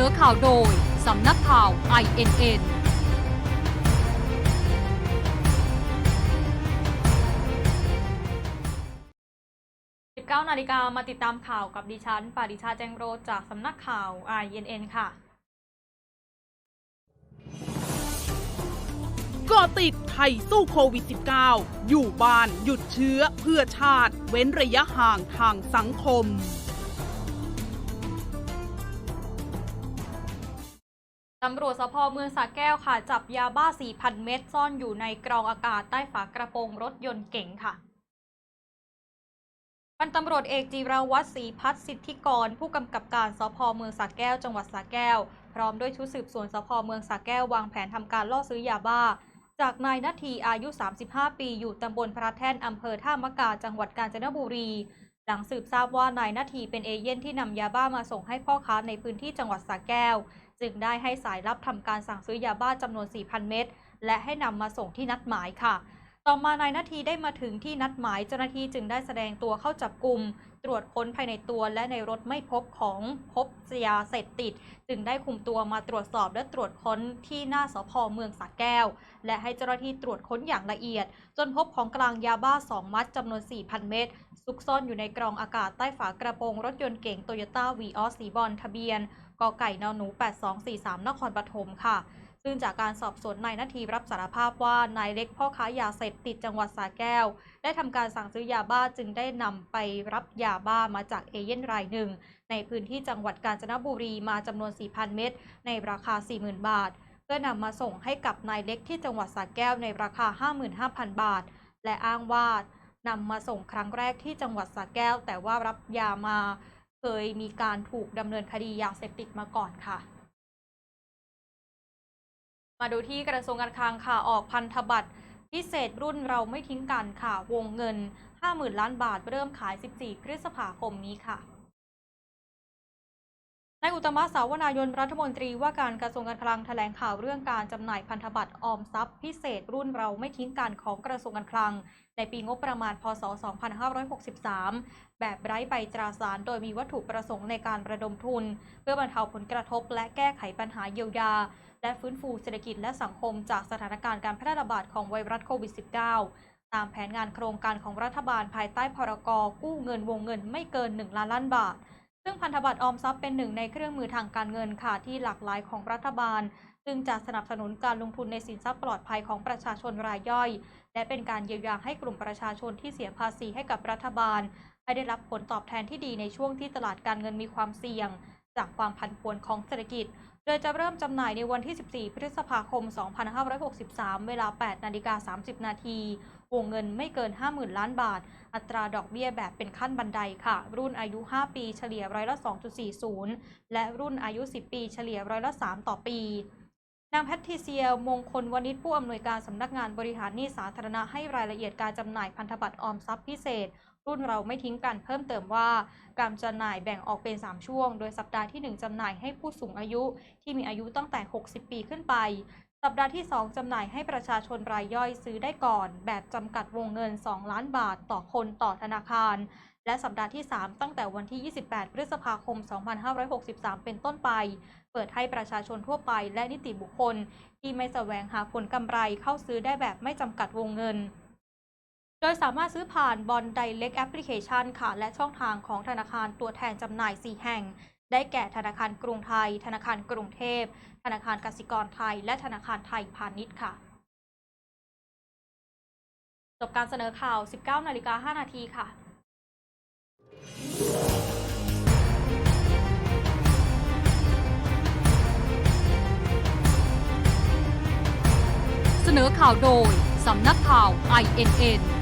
นอข่าวโดย สำนักข่าว INN 19นาฬิกามาติดตามข่าวกับดิฉัน ปาริชาแจงโรจากสำนักข่าว INN ค่ะกาะติดไทยสู้โควิด -19 อยู่บ้านหยุดเชื้อเพื่อชาติ เว้นระยะห่างทางสังคม ตำรวจสพเมืองสระแก้วค่ะ จับยาบ้า 4,000 เม็ดซ่อนอยู่ในกรองอากาศใต้ฝากระโปรงรถยนต์เก๋งค่ะพันตำรวจเอกจีรวัตรศรีพัฒนสิทธิกร ผู้กำกับการสพเมืองสระแก้ว จังหวัดสระแก้ว พร้อมด้วยชุดสืบสวนสพเมืองสระแก้ววางแผนทำการล่อซื้อยาบ้า จากนายนาทีอายุ 35 ปี อยู่ตำบลพระแท่นอำเภอท่ามะกาจังหวัดกาญจนบุรี หลังสืบทราบว่านายนาทีเป็นเอเย่นที่นำยาบ้ามาส่งให้พ่อค้าในพื้นที่จังหวัดสระแก้ว จึงได้ให้สายลับทำการสั่งซื้อยาบ้าจำนวน 4,000 เม็ดและให้นำมาส่งที่นัดหมายค่ะ ต่อมานายนาทีได้มาถึงที่นัดหมายเจ้าหน้าที่จึงได้แสดงตัวเข้าจับกลุ่ม ตรวจค้นภายในตัวและในรถไม่พบของพบยาเสพติด จึงได้คุมตัวมาตรวจสอบและตรวจค้นที่หน้าสพเมืองสระแก้ว และให้เจ้าหน้าที่ตรวจค้นอย่างละเอียด จนพบของกลางยาบ้า 2 มัดจำนวน 4,000 เม็ดซุกซ่อนอยู่ในกรองอากาศใต้ฝากระโปรงรถยนต์เก๋งโตโยต้าวีออสสีบอลทะเบียนกไก่นหนู 8243นครปฐมค่ะ ซึ่งจากการสอบสวนนายนาทีรับสารภาพว่านายเล็กพ่อค้ายาเสพติดจังหวัดสระแก้ว ได้ทำการสั่งซื้อยาบ้าจึงได้นำไปรับยาบ้ามาจากเอเย่นรายหนึ่ง ในพื้นที่จังหวัดกาญจนบุรีมาจำนวน 4,000 เม็ดในราคา 40,000 บาท เพื่อนำมาส่งให้กับนายเล็กที่จังหวัดสระแก้วในราคา 55,000 บาท และอ้างว่านำมาส่งครั้งแรกที่จังหวัดสระแก้ว แต่ว่ารับยามา เคยมีการถูกดำเนินคดียาเสพติดมาก่อนค่ะ มาดูที่กระทรวงการคลังค่ะออกพันธบัตรพิเศษรุ่นเราไม่ทิ้งกันค่ะ วงเงิน 50,000 ล้านบาทเริ่มขาย 14 พฤษภาคมนี้ค่ะ นายอุตมะสาวนายนรัฐมนตรีว่าการกระทรวงการคลังแถลงข่าวเรื่องการจำหน่ายพันธบัตรออมทรัพย์พิเศษรุ่นเราไม่ทิ้งกันของกระทรวงการคลัง ในปีงบประมาณพศ 2563 แบบไร้ใบตราสาร โดยมีวัตถุประสงค์ในการระดมทุน เพื่อบรรเทาผลกระทบและแก้ไขปัญหาเยียวยา และฟื้นฟูเศรษฐกิจและสังคมจากสถานการณ์การแพร่ระบาดของไวรัสโควิด -19 ตามแผนงานโครงการของรัฐบาลภายใต้พรกกู้เงินวงเงินไม่เกิน 1 ล้านล้านบาท ซึ่งพันธบัตรออมทรัพย์เป็นหนึ่งในเครื่องมือทางการเงินค่ะที่หลากหลายของรัฐบาล ซึ่งจะสนับสนุนการลงทุนในสินทรัพย์ปลอดภัยของประชาชนรายย่อย และเป็นการเยียวยาให้กลุ่มประชาชนที่เสียภาษีให้กับรัฐบาล ให้ได้รับผลตอบแทนที่ดีในช่วงที่ตลาดการเงินมีความเสี่ยง จากความผันผวนของเศรษฐกิจ โดยจะเริ่มจำหน่ายในวันที่ 14 พฤษภาคม 2563 เวลา 8 นาฬิกา 30 นาที วงเงินไม่เกิน 50,000 ล้านบาท อัตราดอกเบี้ยแบบเป็นขั้นบันไดค่ะ รุ่นอายุ 5 ปีเฉลี่ยร้อยละ 2.40 และรุ่นอายุ 10 ปีเฉลี่ยร้อยละ 3 ต่อปีนางแพทริเซีย มงคลวณิชผู้อำนวยการสำนักงานบริหารหนี้สาธารณะให้รายละเอียดการจำหน่ายพันธบัตรออมทรัพย์พิเศษ รุ่นเราไม่ทิ้งกันเพิ่มเติมว่า การจำหน่ายแบ่งออกเป็น 3 ช่วง โดยสัปดาห์ที่ 1จำหน่ายให้ผู้สูงอายุที่มีอายุตั้งแต่ 60 ปีขึ้นไป สัปดาห์ที่ 2จำหน่ายให้ประชาชนรายย่อยซื้อได้ก่อน แบบจำกัดวงเงิน 2 ล้านบาทต่อคนต่อธนาคาร และสัปดาห์ที่ 3 ตั้งแต่วันที่ 28 พฤษภาคม 2563 เป็นต้นไป เปิดให้ประชาชนทั่วไป และนิติบุคคล ที่ไม่แสวงหาผลกำไรเข้าซื้อได้แบบไม่จำกัดวงเงิน โดยสามารถซื้อผ่านบอลไดเล็กแอปพลิเคชันค่ะ และช่องทางของธนาคารตัวแทนจำหน่าย 4 แห่ง ได้แก่ธนาคารกรุงไทย ธนาคารกรุงเทพ ธนาคารกสิกรไทย และธนาคารไทยพาณิชย์ค่ะ จบการเสนอข่าว 19นาฬิกา5นาทีค่ะเสนอข่าวโดย สำนักข่าว INN